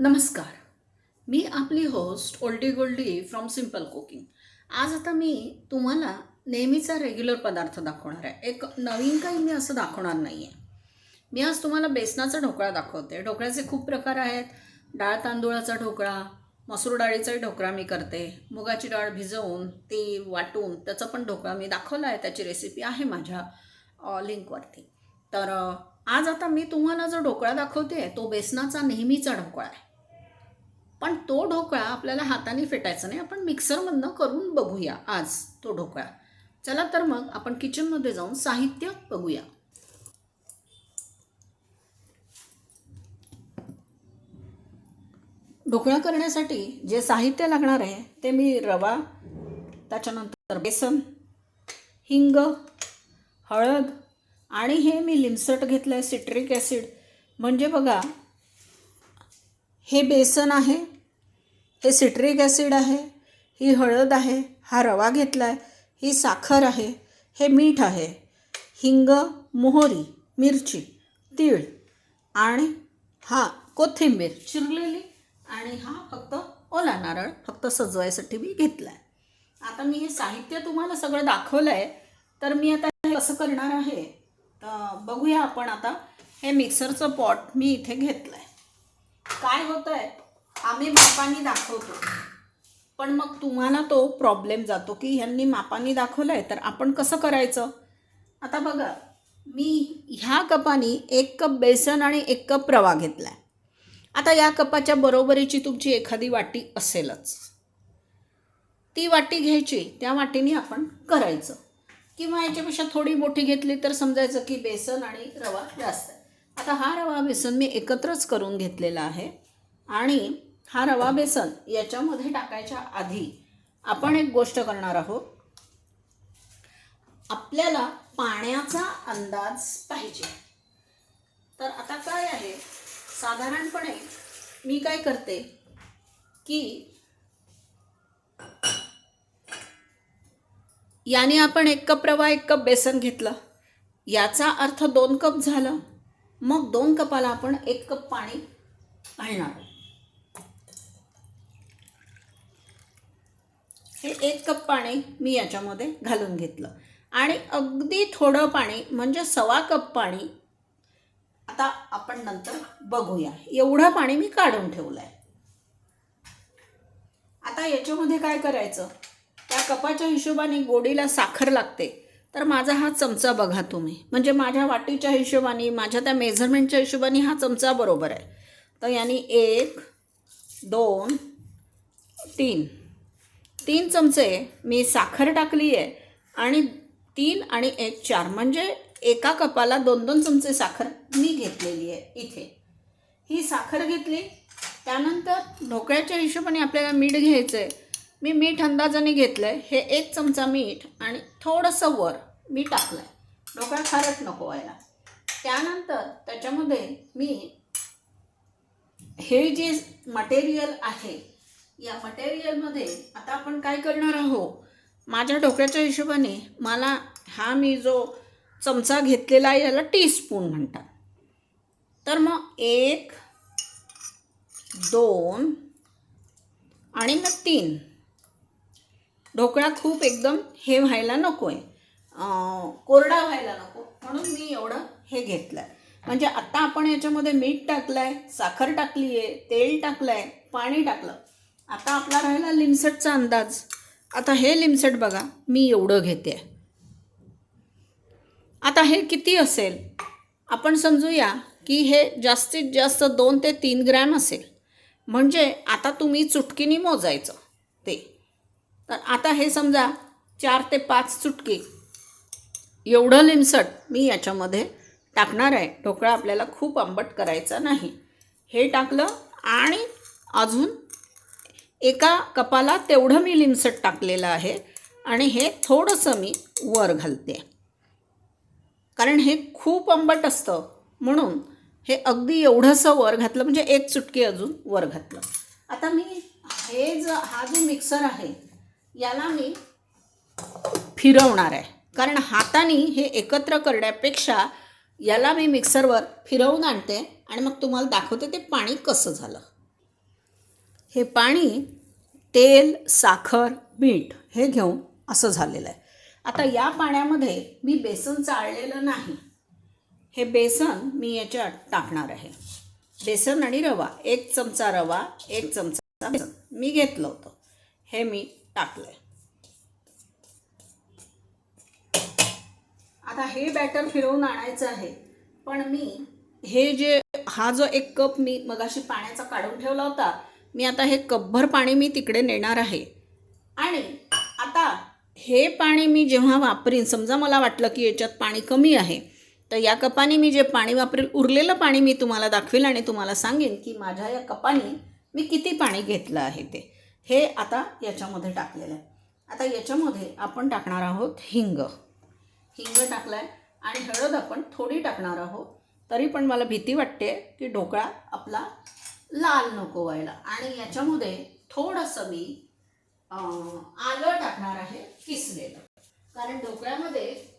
नमस्कार. मी आपली host Oldie Goldie from simple cooking आज आता मी तुम्हाला नेहमीचा रेग्युलर पदार्थ दाखवणार आहे. एक नवीन काही मी असं दाखवणार नाही आहे मी आज तुम्हाला बेसनाचा ढोकळा दाखवते. ढोकळ्याचे खूप प्रकार आहेत. डाळ तांदूळाचा ढोकळा मसूर डाळीचाही ढोकळा मी करते. मुगाची डाळ भिजवून ती वाटून त्याचा पण ढोकळा मी दाखवला आहे. त्याची रेसिपी आहे माझ्या लिंकवरती तर आज आता मी तुम्हाला जो ढोकळा दाखवते तो बेसनाचा नेहमीचा ढोकळा आहे. पण तो ढोकळा आपल्याला हाताने फेटायचा नाही. आपण मिक्सरमधनं करून बघूया आज तो ढोकळा. चला तर मग आपण किचनमध्ये जाऊन साहित्य बघूया. ढोकळा करण्यासाठी जे साहित्य लागणार आहे ते मी रवा त्याच्यानंतर बेसन हिंग हळद आणि हे मी लिमसट घेतलं आहे सिट्रिक ॲसिड. म्हणजे बघा हे बेसन आहे हे सिट्रिक ॲसिड आहे ही हळद आहे हा रवा घेतला आहे ही साखर आहे हे मीठ आहे हिंग मोहरी मिरची तीळ आणि हा कोथिंबीर चिरलेली आणि हा फक्त ओला नारळ फक्त सजवायसाठी मी घेतला आहे आता मी हे साहित्य तुम्हाला सगळं दाखवलं आहे तर मी आता हे कसं करणार आहे? तर बघूया आपण आता हे मिक्सरचं पॉट मी इथे घेतलं आहे काय होतंय? आम्ही मापांनी दाखवतो. पण मग तुम्हाला तो प्रॉब्लेम जातो की ह्यांनी मापांनी दाखवलं आहे तर आपण कसं करायचं? आता बघा मी ह्या कपानी एक कप बेसन आणि एक कप रवा घेतला आहे आता या कपाच्या बरोबरीची तुमची एखादी वाटी असेलच. ती वाटी घ्यायची त्या वाटीने आपण करायचं. किंवा याच्यापेक्षा थोडी मोठी घेतली तर समजायचं की बेसन आणि रवा जास्त आहे. आता हा रवा बेसन मी एकत्रच करून घेतलेला आहे आणि हा रवा बेसन याच्यामध्ये टाकायच्या आधी आपण एक गोष्ट करणार आहोत. आपल्याला पाण्याचा अंदाज पाहिजे. तर आता काय आहे? साधारणपणे मी काय करते की याने आपण एक कप रवा एक कप बेसन घेतलं. याचा अर्थ दोन कप झालं. मग दोन कपाला आपण एक कप पाणी घालणार हे एक कप पाणी मी याच्यामध्ये घालून घेतलं. आणि अगदी थोडं पाणी म्हणजे सवा कप पाणी आता आपण नंतर बघूया. एवढं पाणी मी काढून ठेवलं आहे आता याच्यामध्ये काय करायचं? त्या कपाच्या हिशोबाने गोडीला साखर लागते. तर माझा हा चमचा बघा तुम्ही. म्हणजे माझ्या वाटीच्या हिशोबाने माझ्या त्या मेझरमेंटच्या हिशोबाने हा चमचा बरोबर आहे. तर यांनी एक दोन तीन. तीन चमचे मी साखर टाकली आहे आणि तीन आणि एक चार. म्हणजे एका कपाला दोन दोन चमचे साखर मी घेतलेली आहे इथे. ही साखर घेतली त्यानंतर ढोकळ्याच्या हिशोबाने आपल्याला मीठ घ्यायचं आहे मी मीठ अंदाजाने घेतलं आहे हे एक चमचा मीठ आणि थोडंसं वर मी टाकलं आहे ढोकळा खारट नको व्हायला. त्यानंतर त्याच्यामध्ये मी हे जे मटेरियल आहे या मटेरियलमध्ये आता आपण काय करणार आहोत? माझ्या ढोकळ्याच्या हिशोबाने मला हा मी जो चमचा घेतलेला आहे याला टीस्पून म्हणतात. तर मग एक दोन आणि मग तीन. ढोकळा खूप एकदम हे व्हायला नको आहे कोरडा व्हायला नको. म्हणून मी एवढं हे घेतलं आहे म्हणजे आता आपण याच्यामध्ये मीठ टाकलं आहे साखर टाकली आहे तेल टाकलं आहे पाणी टाकलं. आता आपला राहिला लिमसटचा अंदाज. आता हे लिमसट बघा मी एवढं घेते. आता हे किती असेल? आपण समजूया की हे जास्तीत जास्त दोन ते तीन ग्रॅम असेल. म्हणजे आता तुम्ही चुटकीने मोजायचं ते. तर आता हे समजा चार ते पाच चुटकी. एवढं लिमसट मी याच्यामध्ये टाकणार आहे. ढोकळा आपल्याला खूप आंबट करायचा नाही. हे टाकलं आणि अजून एका कपाला तेवढं मी लिमसट टाकलेलं आहे आणि हे थोडंसं मी वर घालते. कारण हे खूप आंबट असतं. म्हणून हे अगदी एवढंसं वर घातलं म्हणजे एक चुटकी अजून वर घातलं. आता मी हे ज हा जो मिक्सर आहे याला मी फिरवणार आहे. कारण हाताने हे एकत्र करण्यापेक्षा याला मी मिक्सरवर फिरवून आणते आणि मग तुम्हाला दाखवते ते पाणी कसं झालं. हे पाणी तेल साखर मीठ हे घेऊन असं झालेलं आहे. आता या पाण्यामध्ये मी बेसन चाळलेलं नाही. हे बेसन मी याच्यात टाकणार आहे. बेसन आणि रवा एक चमचा रवा एक चमचा बेसन. मी घेतलं होतं. हे मी टाकलं आहे आता हे बॅटर फिरवून आणायचं आहे. पण मी हे जे हा जो एक कप मी मगाशी पाण्याचा काढून ठेवला होता मी आता हे कपभर पाणी मी तिकडे नेणार आहे. आणि आता हे पाणी मी जेव्हा वापरीन समजा मला वाटलं की याच्यात पाणी कमी आहे तर या कपाने मी जे पाणी वापरेल उरलेलं पाणी मी तुम्हाला दाखवेल आणि तुम्हाला सांगेन की माझ्या या कपाने मी किती पाणी घेतलं आहे ते. हे आता याच्यामध्ये टाकलेलं आहे. आता याच्यामध्ये आपण टाकणार आहोत हिंग. हिंग टाकलाय आणि हळद आपण थोडी टाकणार आहोत. तरी पण मला भीती वाटते की ढोकळा आपला लाल नको व्हायला. आणि याच्यामध्ये थोडंसं मी आलं टाकणार आहे किसलेलं. कारण ढोकळ्यामध्ये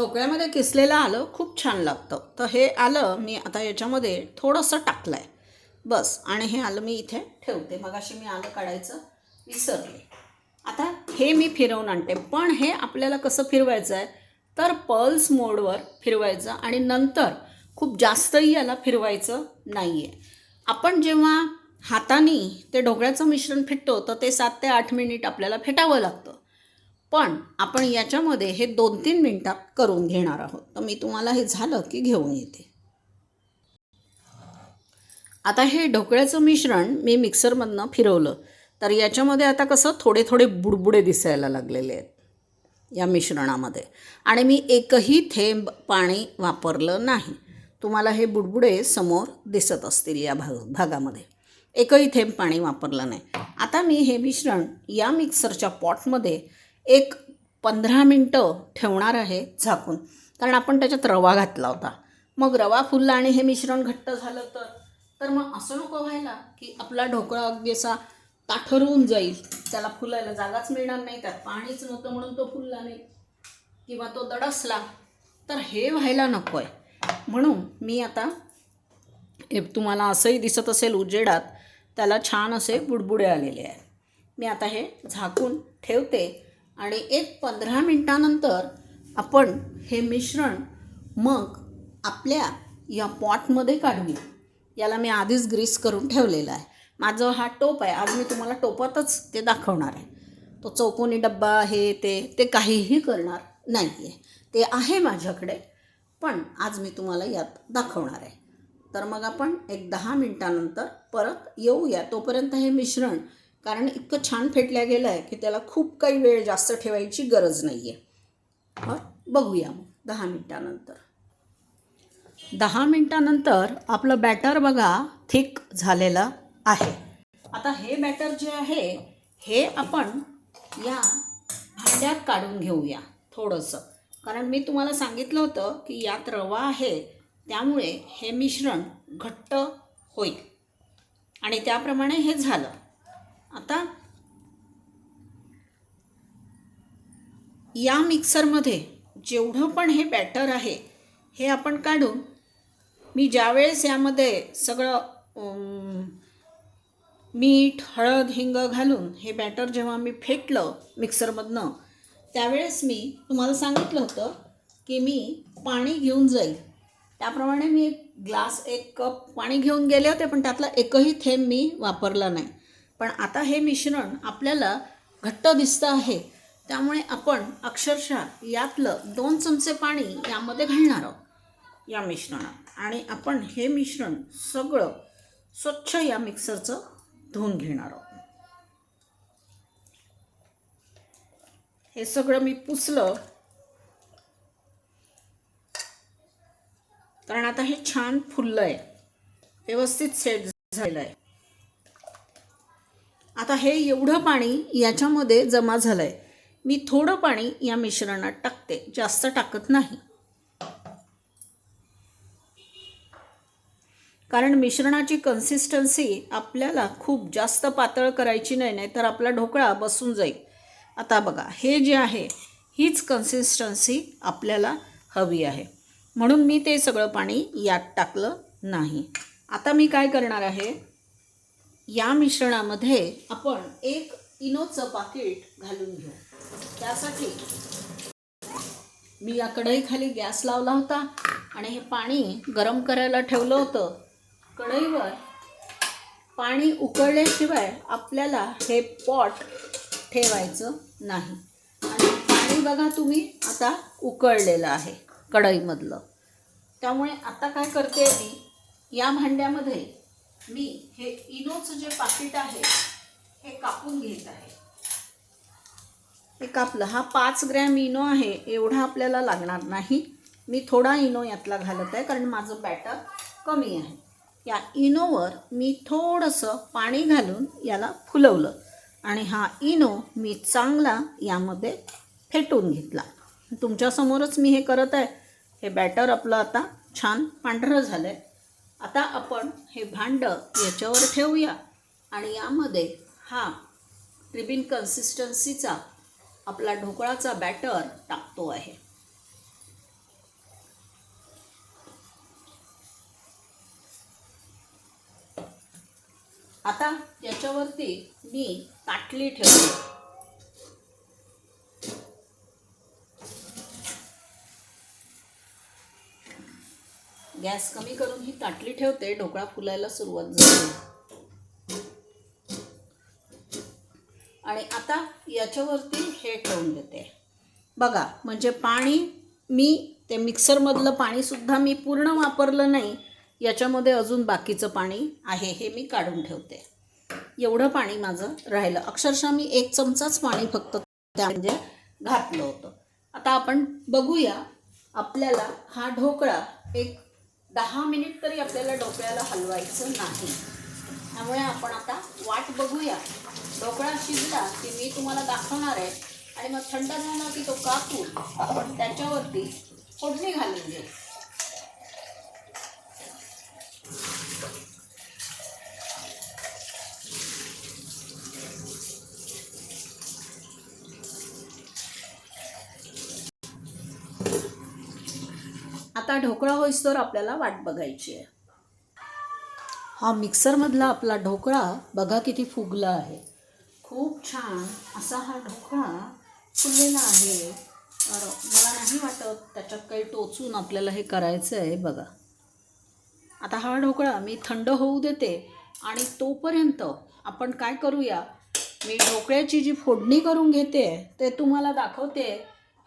ढोकळ्यामध्ये किसलेलं आलं खूप छान लागतं. तर हे आलं मी आता याच्यामध्ये थोडंसं टाकलं आहे बस. आणि हे आलं मी इथे ठेवते. मग अशी मी आलं काढायचं विसरले. आता हे मी फिरवून आणते. पण हे आपल्याला कसं फिरवायचं आहे? तर पल्स मोडवर फिरवायचं आणि नंतर खूप जास्तही याला फिरवायचं नाही आहे आपण जेव्हा हाताने ते ढोकळ्याचं मिश्रण फेटतो तर ते सात ते आठ मिनिट आपल्याला फेटावं लागतं. पण आपण याच्यामध्ये हे दोन तीन मिनटात करून घेणार आहोत. तर मी तुम्हाला हे झालं की घेऊन येते. आता हे ढोकळ्याचं मिश्रण मी मिक्सरमधनं फिरवलं. तर याच्यामध्ये आता कसं थोडे थोडे बुडबुडे दिसायला लागलेले आहेत या मिश्रणामध्ये. आणि मी एकही थेंब पाणी वापरलं नाही. तुम्हाला हे बुडबुडे समोर दिसत असतील या भाग भागामध्ये. एकही थेंब पाणी वापरलं नाही. आता मी हे मिश्रण या मिक्सरच्या पॉटमध्ये एक पंधरा मिनटं ठेवणार आहे झाकून. कारण आपण त्याच्यात रवा घातला होता. मग रवा फुलला आणि हे मिश्रण घट्ट झालं तर तर मग असं नको व्हायला की आपला ढोकळा अगदी असा ताठरवून जाईल. त्याला फुलायला जागाच मिळणार नाही त्यात पाणीच नव्हतं म्हणून तो फुलला नाही. किंवा तो दडसला. तर हे व्हायला नको आहे म्हणून मी आता हे तुम्हाला असंही दिसत असेल उजेडात त्याला छान असे बुडबुडे आलेले आहेत. मी आता हे झाकून ठेवते. आणि एक पंधरा मिनटानंतर आपण हे मिश्रण मग आपल्या या पॉटमध्ये काढूया. याला मी आधीच ग्रीस करून ठेवलेला आहे. माझं हा टोप आहे. आज मी तुम्हाला टोपातच ते दाखवणार आहे. तो चौकोनी डब्बा आहे ते ते काहीही करणार नाही आहे ते आहे माझ्याकडे पण आज मी तुम्हाला यात दाखवणार आहे. तर मग आपण एक दहा मिनटानंतर परत येऊया. तोपर्यंत हे मिश्रण कारण इतकं छान फेटल्या गेलं आहे की त्याला खूप काही वेळ जास्त ठेवायची गरज नाही आहे बघूया मग दहा मिनटानंतर. दहा मिनटानंतर आपलं बॅटर बघा थिक झालेलं आहे. आता हे बॅटर जे आहे हे आपण या भांड्यात काढून घेऊया थोडंसं. कारण मी तुम्हाला सांगितलं होतं की यात रवा आहे त्यामुळे हे मिश्रण घट्ट होईल. आणि त्याप्रमाणे हे झालं. आता या मिक्सरमध्ये जेवढं पण हे बॅटर आहे हे आपण काढून मी ज्यावेळेस यामध्ये सगळं मीठ हळद हिंग घालून हे बॅटर जेव्हा मी फेटलं मिक्सरमधनं त्यावेळेस मी तुम्हाला सांगितलं होतं की मी पाणी घेऊन जाईल. त्याप्रमाणे मी एक ग्लास एक कप पाणी घेऊन गेले होते पण त्यातला एकही थेंब मी वापरला नाही. पण आता हे मिश्रण आपल्याला घट्ट दिसतं आहे. त्यामुळे आपण अक्षरशः यातलं दोन चमचे पाणी यामध्ये घालणार आहोत या मिश्रणात. आणि आपण हे मिश्रण सगळं स्वच्छ या मिक्सरचं धुवून घेणार आहोत. हे सगळं मी पुसलं. कारण आता हे छान फुललं आहे व्यवस्थित सेट झालेलं आहे. आता हे एवढं पाणी याच्यामध्ये जमा झालं आहे मी थोडं पाणी या मिश्रणात टाकते. जास्त टाकत नाही. कारण मिश्रणाची कन्सिस्टन्सी आपल्याला खूप जास्त पातळ करायची नाही नाही तर आपला ढोकळा बसून जाईल. आता बघा हे जे आहे हीच कन्सिस्टन्सी आपल्याला हवी आहे. म्हणून मी ते सगळं पाणी यात टाकलं नाही. आता मी काय करणार आहे? या मिश्रणामध्ये आपण एक इनोचं पाकिट घालून घेऊ. त्यासाठी मी या कढईखाली गॅस लावला होता आणि हे पाणी गरम करायला ठेवलं होतं. कढईवर पाणी उकळल्याशिवाय आपल्याला हे पॉट ठेवायचं नाही. आणि पाणी बघा तुम्ही आता उकळलेलं आहे कढईमधलं. त्यामुळे आता काय करते मी या भांड्यामध्ये मी हे इनोचं जे पाकिट आहे हे कापून घेत आहे. हे कापलं. हा पाच ग्रॅम इनो आहे एवढा आपल्याला लागणार नाही. मी थोडा इनो यातला घालत आहे कारण माझं बॅटर कमी आहे. या इनोवर मी थोडंसं पाणी घालून याला फुलवलं आणि हा इनो मी चांगला यामध्ये फेटून घेतला. तुमच्यासमोरच मी हे करत आहे. हे बॅटर आपलं आता छान पांढरं झालं आहे आता आपण हे भांडं याच्यावर ठेवूया आणि यामध्ये हा रिबिन कन्सिस्टन्सीचा आपला ढोकळाचा बॅटर टाकतो आहे. आता याच्यावरती मी ताटली ठेवली गॅस कमी करून ही ताटली ठेवते ढोकळा फुलायला सुरुवात झाली. आणि आता याच्यावरती हे ठेवून देते. बघा म्हणजे पाणी मी ते मिक्सरमधलं पाणीसुद्धा मी पूर्ण वापरलं नाही याच्यामध्ये अजून बाकीचं पाणी आहे हे मी काढून ठेवते. एवढं पाणी माझं राहिलं. अक्षरशः मी एक चमचाच पाणी फक्त त्या म्हणजे घातलं होतं. आता आपण बघूया आपल्याला हा ढोकळा एक दहा मिनिट तरी आपल्याला ढोकळ्याला हलवायचं नाही. त्यामुळे आपण आता वाट बघूया. ढोकळा शिजला की मी तुम्हाला दाखवणार आहे. आणि मग थंड झाला की तो कापून आपण त्याच्यावरती फोडणी घालून घेऊ. आता ढोकळा होईस्तोवर आपल्याला वाट बघायची आहे. हा मिक्सरमधला आपला ढोकळा बघा किती फुगला आहे. खूप छान असा हा ढोकळा फुललेला आहे. तर मला नाही वाटत त्याच्यात काही टोचून आपल्याला हे करायचं आहे बघा. आता हा ढोकळा मी थंड होऊ देते आणि तोपर्यंत आपण काय करूया मी ढोकळ्याची जी फोडणी करून घेते ते तुम्हाला दाखवते.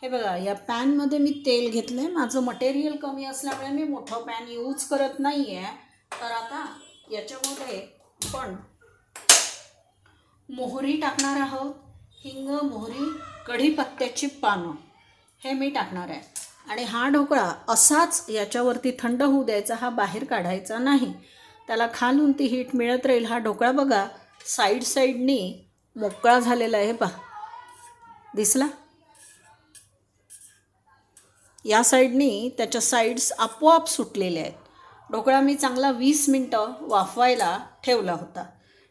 हे बघा या पॅनमध्ये मी तेल घेतलं आहे माझं मटेरियल कमी असल्यामुळे मी मोठं पॅन यूज करत नाही आहे तर आता याच्यामध्ये पण मोहरी टाकणार आहोत. हिंग मोहरी कढीपत्त्याची पानं हे मी टाकणार आहे. आणि हा ढोकळा असाच याच्यावरती थंड होऊ द्यायचा हा बाहेर काढायचा नाही. त्याला खालून ती हीट मिळत राहील. हा ढोकळा बघा साईड साईडनी मोकळा झालेला आहे. पहा. दिसला? या साईडनी त्याच्या साईड्स आपोआप सुटलेल्या आहेत. ढोकळा मी चांगला वीस मिनटं वाफवायला ठेवला होता.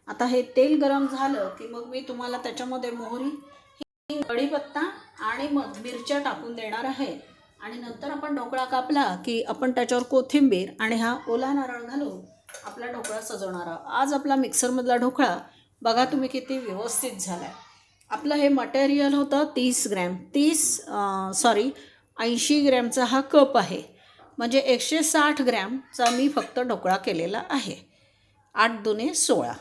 आता हे तेल गरम झालं की मग मी तुम्हाला त्याच्यामध्ये मोहरी हिंग, कढीपत्ता आणि मग मिरच्या टाकून देणार आहे. आणि नंतर आपण ढोकळा कापला की आपण त्याच्यावर कोथिंबीर आणि हा ओला नारळ घालून आपला ढोकळा सजवणार आहोत. आज आपला मिक्सरमधला ढोकळा बघा तुम्ही किती व्यवस्थित झाला आहे आपलं हे मटेरियल होतं तीस ग्रॅम. तीस सॉरी ऐंशी ग्रॅमचा हा कप आहे. म्हणजे एकशे साठ ग्रॅमचा मी फक्त ढोकळा केलेला आहे. आठ दुने सोळा.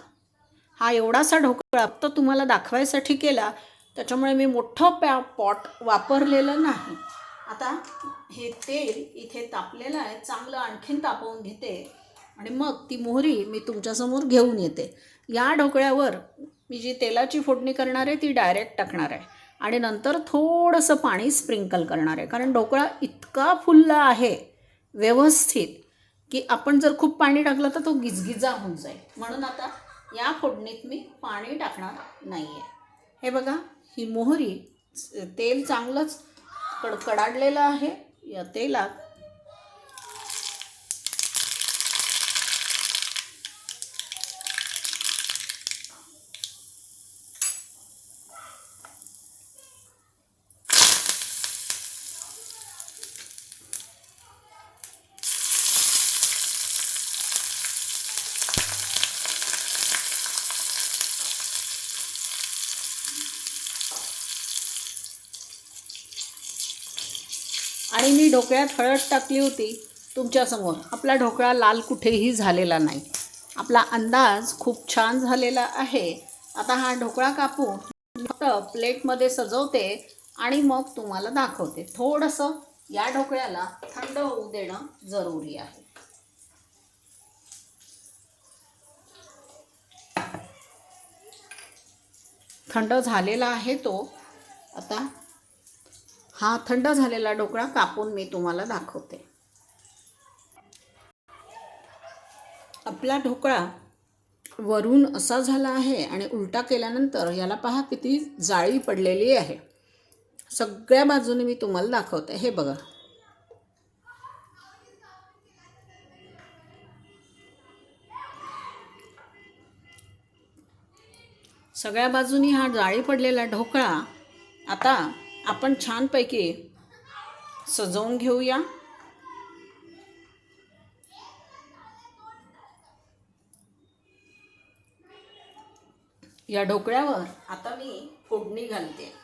हा एवढासा ढोकळा फक्त तुम्हाला दाखवायसाठी केला त्याच्यामुळे मी मोठं पॅ पॉट वापरलेलं नाही. आता हे तेल इथे तापलेलं आहे. चांगलं आणखीन तापवून घेते. आणि मग ती मोहरी मी तुमच्यासमोर घेऊन येते. या ढोकळ्यावर मी जी तेलाची फोडणी करणार आहे ती डायरेक्ट टाकणार आहे. आणि नंतर थोडंसं पाणी स्प्रिंकल करणार आहे. कारण ढोकळा इतका फुलला आहे व्यवस्थित की आपण जर खूप पाणी टाकलं तर तो गिजगिजा होऊन जाईल. म्हणून आता या फोडणीत मी पाणी टाकणार नाही आहे हे बघा ही मोहरी तेल चांगलंच कड कडाडलेलं आहे. या तेलात आणि मी ढोकळ्यात हळद टाकली होती तुमच्यासमोर. आपला ढोकळा लाल कुठेही झालेला नाही. आपला अंदाज खूप छान झालेला आहे. आता हा ढोकळा कापून फक्त प्लेटमध्ये सजवते आणि मग तुम्हाला दाखवते. थोडंसं या ढोकळ्याला थंड होऊ देणं जरुरी आहे. थंड झालेला आहे तो. आता हा थंड झालेला ढोकळा कापून मी तुम्हाला दाखवते. आपला ढोकळा वरून असा झाला आहे आणि उलटा केल्यानंतर याला पहा किती जाळी पडलेली आहे. सगळ्या बाजूने मी तुम्हाला दाखवते. हे बघा. सगळ्या बाजूनी हा जाळी पडलेला ढोकळा आता आपण छानपैकी सजवून घेऊया. या ढोकळ्यावर आता मी फोडणी घालते.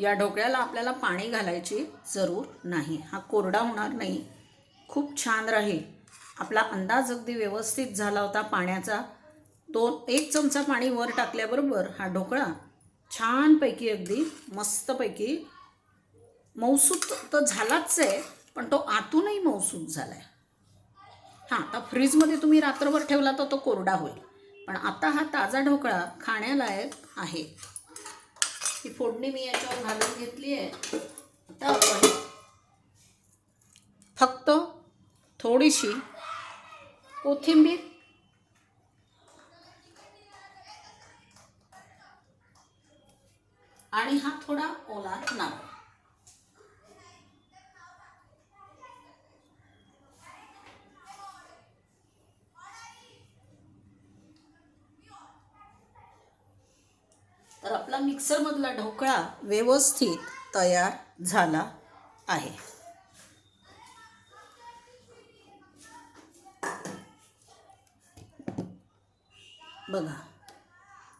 या ढोकळ्याला आपल्याला पाणी घालायची जरूर नाही. हा कोरडा होणार नाही. खूप छान राहील. आपला अंदाज अगदी व्यवस्थित झाला होता पाण्याचा. दोन एक चमचा पाणी वर टाकल्याबरोबर हा ढोकळा छानपैकी अगदी मस्तपैकी मौसूत तर झालाच आहे पण तो आतूनही मौसूत झाला आहे हां आता फ्रीजमध्ये तुम्ही रात्रभर ठेवला तर तो कोरडा होईल. पण आता हा ताजा ढोकळा खाण्यालायक आहे. ही फोडणी मी याच्यावर घालून घेतली आहे. आता आपण फक्त थोडीशी कोथिंबीर आणि हा थोडा ओला नारळ तर आपला मिक्सरमधला ढोकळा व्यवस्थित तयार झाला आहे. बघा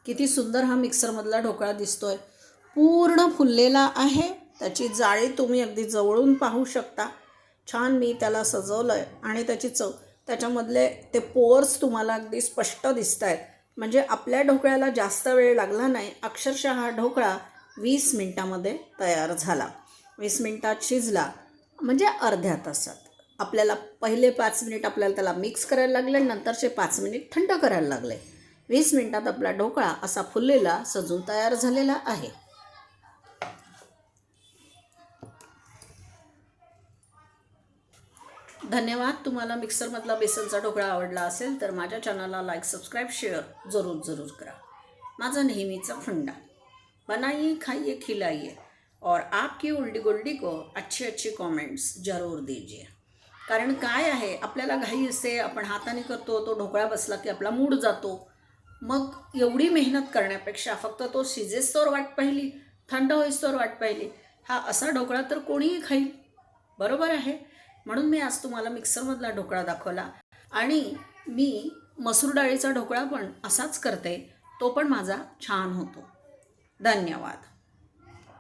किती सुंदर हा मिक्सरमधला ढोकळा दिसतोय. पूर्ण फुललेला आहे. त्याची जाळी तुम्ही अगदी जवळून पाहू शकता. छान मी त्याला सजवलं आहे आणि त्याची चव त्याच्यामधले ते पोअर्स तुम्हाला अगदी स्पष्ट दिसत आहेत म्हणजे आपल्या ढोकळ्याला जास्त वेळ लागला नाही. अक्षरशः हा ढोकळा वीस मिनटामध्ये तयार झाला. वीस मिनटात शिजला. म्हणजे अर्ध्या तासात. आपल्याला पहिले पाच मिनिट आपल्याला त्याला मिक्स करायला लागले नंतरचे पाच मिनिट थंड करायला लागले. वीस मिनटात आपला ढोकळा असा फुललेला सजून तयार झालेला आहे. धन्यवाद. तुम्हाला मिक्सरमधला बेसनचा ढोकळा आवडला असेल तर माझ्या चॅनलला लाईक सबस्क्राईब शेअर जरूर जरूर करा. माझा नेहमीचा फंडा. बनाइए खाइए खिलाइए और आपकी उलडी गुल्डी को अच्छे अच्छे कॉमेंट्स जरूर दीजिए कारण काय आहे आपल्याला घाई असते आपण हाताने करतो तो ढोकळा बसला की आपला मूड जातो. मग एवढी मेहनत करण्यापेक्षा फक्त तो शिजेस्तोर वाट पाहिली थंड होईस्तोर वाट पाहिली हा असा ढोकळा तर कोणीही खाईल. बरोबर आहे? म्हणून मी आज तुम्हाला मिक्सरमधला ढोकळा दाखवला. आणि मी मसूर डाळीचा ढोकळा पण असाच करते तो पण माझा छान होतो. धन्यवाद.